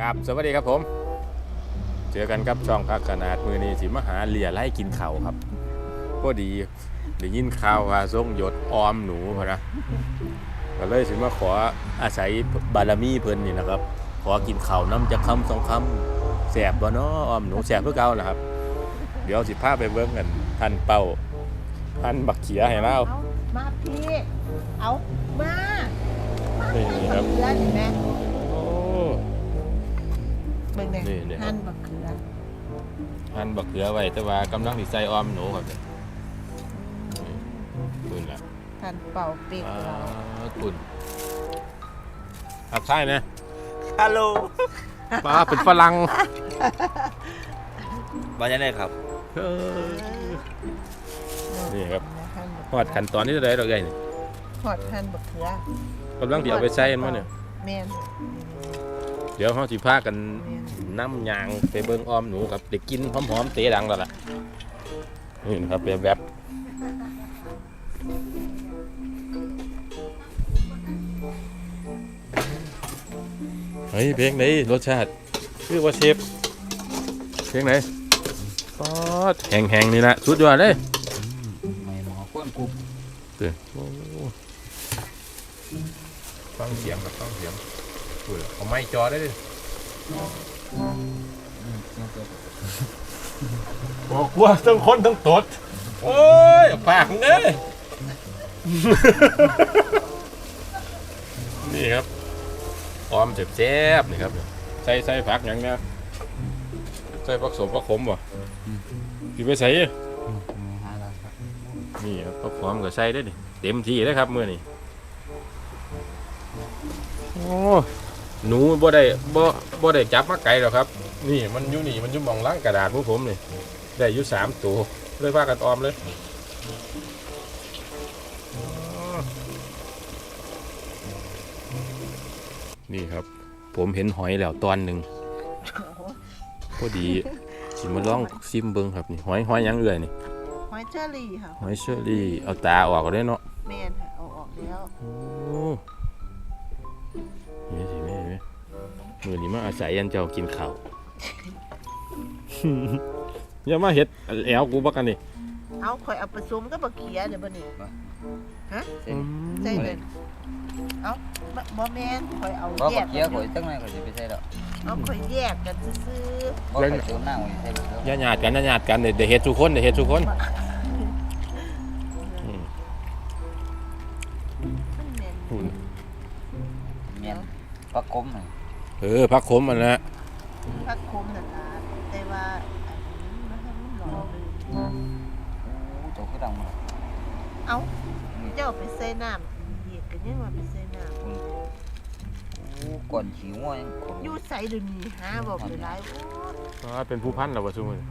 ครับสวัสดีครับผม เจอกันครับช่องพักขนาดมือนี้สิมาหาเหลี่ยไล่กินเข่าวครับพอดีได้ยินข่าวว่าส่งหยดออมหนูพะนะก็เลยสิมาขออาศัยบารมีเพิ่นนี่นะครับ ขอกินข้าวน้ำจะคำสองคำแสบบ่เนาะออมหนูแสบเพื่อเก่านะครับ เดี๋ยวสิพาไปเบิ่งกันท่านเป้าท่านบักเขียให้เราเอามาพี่เอามานี่ครับเขือเห็นไหมโอ้ เบิ่งนี่เนี่ยนี่ครับ หั่นบักเขือท่านบักเขือไว้แต่ว่ากำลังสิใส่ออมหนูครับเนี่ยนี่คุณล่ะหั่นเป่าปีกอ่าเราคุณอับใช่นะฮัลโหลป้าเป็นฝรั่งบายังไงครับ เออ นี่ครับ หั่นบักหอดขั้นตอนนี้จะได้ดอกใหญ่นี่หอดหั่นบักเขือกำลังที่เอาไปใส่เห็นมั้เนี่ยแม่น เดี๋ยวเขาสิพากันแม่นน้ำยางไปเบิ่งออมหนูครับเด็กกินหอมๆเตะดังแล้วล่ะนี่นะครับแบบแบบเฮ้ยเพลงไหนรสชาติคือว่าเชฟเพลงไหนป๊อดแห้งๆนี่นะสุดยอดเลยไม่หมอก้นกุบเด้อโอ้ฟังเสียงกับฟังเสียง พูดเอาไม้จอได้ดิบอกว่าทั้งคนทั้งตด โอ้ยปากมึงเอ้ยนี่ครับออมเจ็บแซ่บๆนี่ครับ ใส่ใส่ผักอย่างเนี้ยใส่ผักสมผักขมบ่พี่ไปใส่นี่ครับก็พร้อมกับใส่ได้ดิเต็มที่เลยครับเมื่อนี้โอ้ หนูบ่ได้บ่บ่ได้จับมาไกลหรอกครับ นี่มันอยู่นี่มันอยู่หมองล่างกระดาษพวกผมนี่ได้อยู่สามตัวเลยพากันออมเลยอ๋อนี่ครับ ผมเห็นหอยแล้วตอนหนึ่งโอ้โหพอดีสิมาลองซิมเบิ้งครับนี่หอยหอยหยังเอื่อยนี่หอยเชอรี่ค่ะหอยเชอรี่เอาตาออกก็ได้เนาะแม่นค่ะเอาออกแล้ว มือนี้มาอาศัยยันเจ้ากินข้าวอย่ามาเฮ็ดแอวกูบักกันนี่เอาข่อยเอาผสมกับบักเขือเดี๋ยวบ่นี่ฮะใส่เลยเอาบ่บ่แม่นข่อยเอาบอกแยกับกเกียร์ข่อยตั้งไหนข่อยจะไปใส่แล้วเอาข่อยแยกกันซื่อบอกข่อยเติมหน้าข่อยใส่แล้วอย่าหยาดกันอย่าหยาดกันเดี๋ยวเดี๋ยวเฮ็ดทุกคนเดี๋ยวเฮ็ดทุกคนๆอืมมันแม่นหุ่นเมียนปักคมหน่อย เออพักขมมันนะพักคมนั่นล่ะแต่ว่าอันนี้มันให้มันหล่อเลยโอ้ตัวคือดังมาเอาเจ้าไปใส่น้ำเหยียดกันยังว่าไปใส่น้โอ้ก่อนขิวว่ายังขมำอยู่ใส่เดูนี่หาบอกไปหลายโอ้อ๋อเป็นผู้พันเหรอวะซุมื้อนี้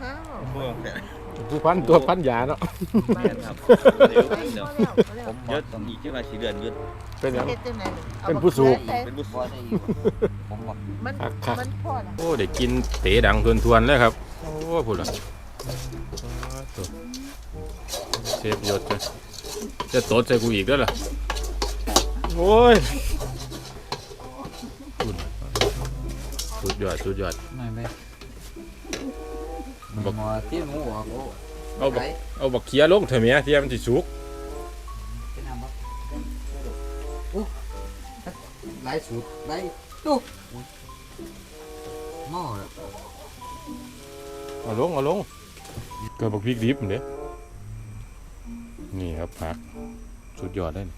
หาบอกเป็นผู้ พันตัวพันยาเนาะไปครับเดี๋ยวไปแล้วไปแล้วผมบเยออะกต้องอีกแค่ว่าสีเดือนเยอะเป็นหยังเฮ็ดจังไหนอาเป็นผู้สูบบักเขือใส่เป็นบุษบ่ได้อยู่ผมบอกมันคักคักมันพอละโอ้ได้กินเตะดังทวนๆเลยครับ โอ้พูดละตัวเชฟยศจะจะตดใส่กูอีกด้วยล่ะโอ้ยพูดสุดยอดสุดยอดไม่ไม่ บอกหมอที่หมูหัวโอ้เอาบักเอาบักเคียลงเถอะเมียเทียมนสิสุกเป็นน้ำบักโอ้หลายสูตรหลายตู้หม้อแล้วเอาลงเอาลงเกิดบักพริกดิบเด้นี่ครับผักสุดยอดเลยนี่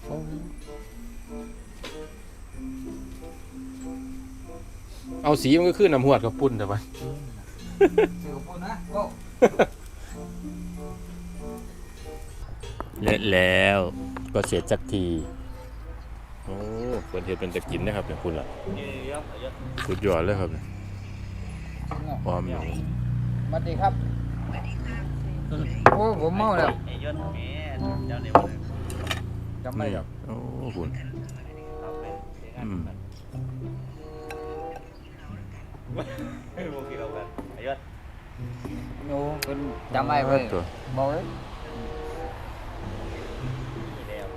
เอาสีมันก็ขึ้นน้ำหวดกับปุ่นแต่ว่า เสือพูดนะโอ้และแล้วก็เสร็จสักที โอ้เปิดเห็ดเป็นจะกินนะครับเนี่ยคุณล่ะเยอะเยอะสุดยอดเลยครับเนี่ยความหนูสวัสดีครับ โอ้ผมเมาแล้วเยอะแม่เจ้าเนี่ยมันจำไม่นี่ได้โอ้คุณเราเป็นงานกันโอเคเรากันเยอะ โอ้เป็นจำไม่เพิ่นตัว บอกเลยมีแล้ว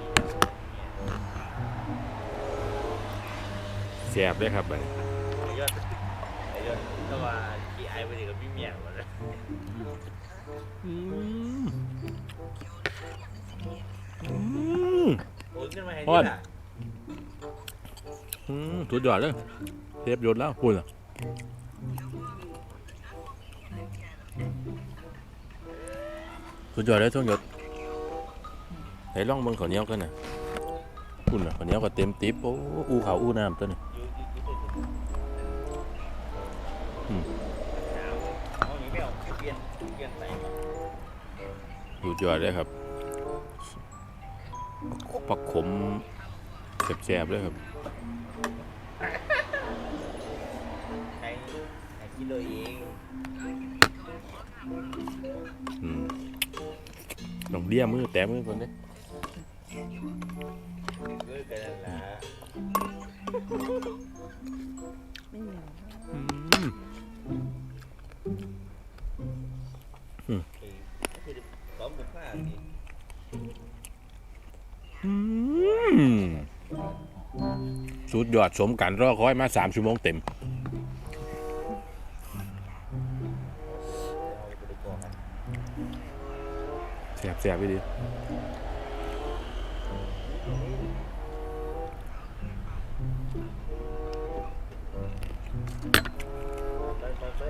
สแสบเลยครับบัดนี้ไอ้ยอดไอ้ยอดก็ว่าขี้ไอ้ไปดีกับพี่เมียหมดเลยอืมอืมโอนขึ้นมาให้อ้นี่อนน่ะอืมสุดยอดเลยเทปหยดแล้วคุณอะ สุดยอดเลยช่วงหยดไหนลองเบิ่งข้าวเหนียวกันน่ะคุณอะข้าวเหนียวก็เต็มติ๊บโอ้อูขาวอูน้ำตัวนี้อยู่อยู่อยู่ตัวอืมเอาอย่างนี้ไม่เอาเปลี่ยนเปลี่ยนไปสุดยอดเลยครับปักขมแสบๆเลยครับใช้ใช้กิโลเอง หองเลี้ยมือแต้มือคนนี้สุดยอดสมกันรอคอยมาสามชั่วโมงเต็ม แสบแสบไปดิไปไปไป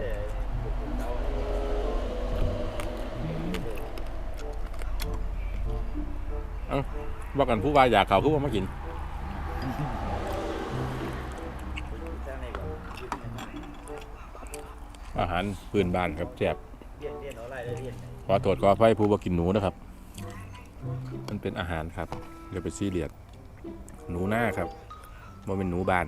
บุกเจ้าว่ากันผู้ว่าอยากเขาคือว่ามากินอาหารพื้นบ้านครับแสบเรียนเรียนอาไรเรียน ไหนขอโทษขออภัยผู้ว่กินหนูนะครับ มันเป็นอาหารครับเดี๋ยวไปซีเรียสหนูหน้าครับมันเป็นหนูบาน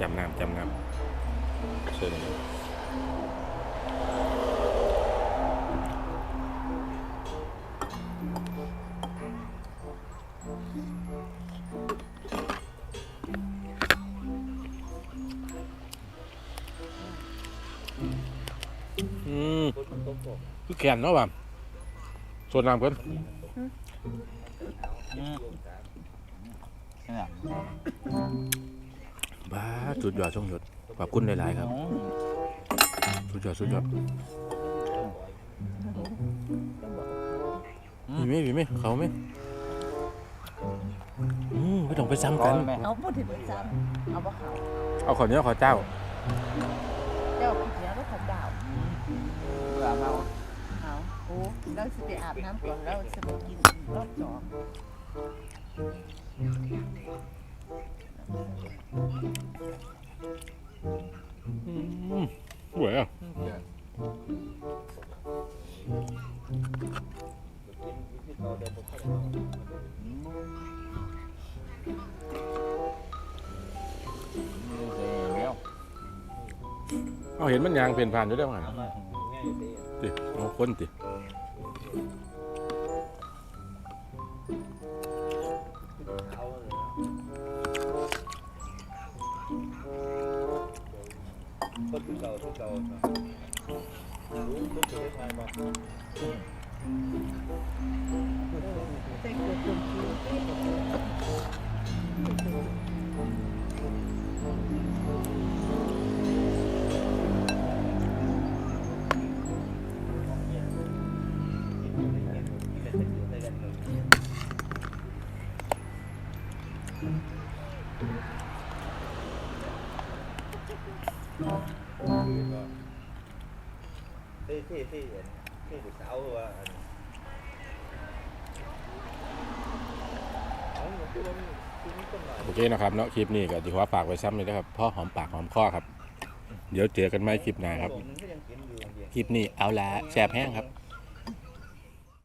จำน้ำจำน้ำ ชิญเลยอืมคนมันโตโตคือแขนเนาะบ่าส่วนน้ำกันนี่แหละบ้าสุดยอดช่องยศ ขอบคุณหลาย ๆ ครับ สุดยอดสุดยอดมีไหมมีไหมเขาไหมอืมไม่ต้องไปซ้ำกันเอาพูดถึงประจำเอาบ่เขาเอาขอเนื้อขอเจ้า เจ้าผิดแล้วก็ขัดดาวเวลาเมาเอาโอ้เราสิไปอาบน้ำก่อนเราจะไปกินรอบสองอืม สวยอะแล้วเอาเห็นมันยางเปลี่ยนผ่านอยู่ได้ไหมง่ายเลยติเอาคนติ คน เก่าคนเก่ารู้รู้สึกได้ไหมบ้างใส่เกลือจนคิ้วที่ที่ที่ที่ที่บุษาวว่าเอาคือว่าคือมีต้นหน่อย โอเคนะครับเนาะคลิปนี้ก็ถือว่าฝากไว้ซ้ำเลยนะครับพ่อหอมปากหอมคอครับ เดี๋ยวเจอกันใหม่คลิปหน้าครับมันก็ยังกินอยู่คลิปนี้เอาละแสบแห้งครับ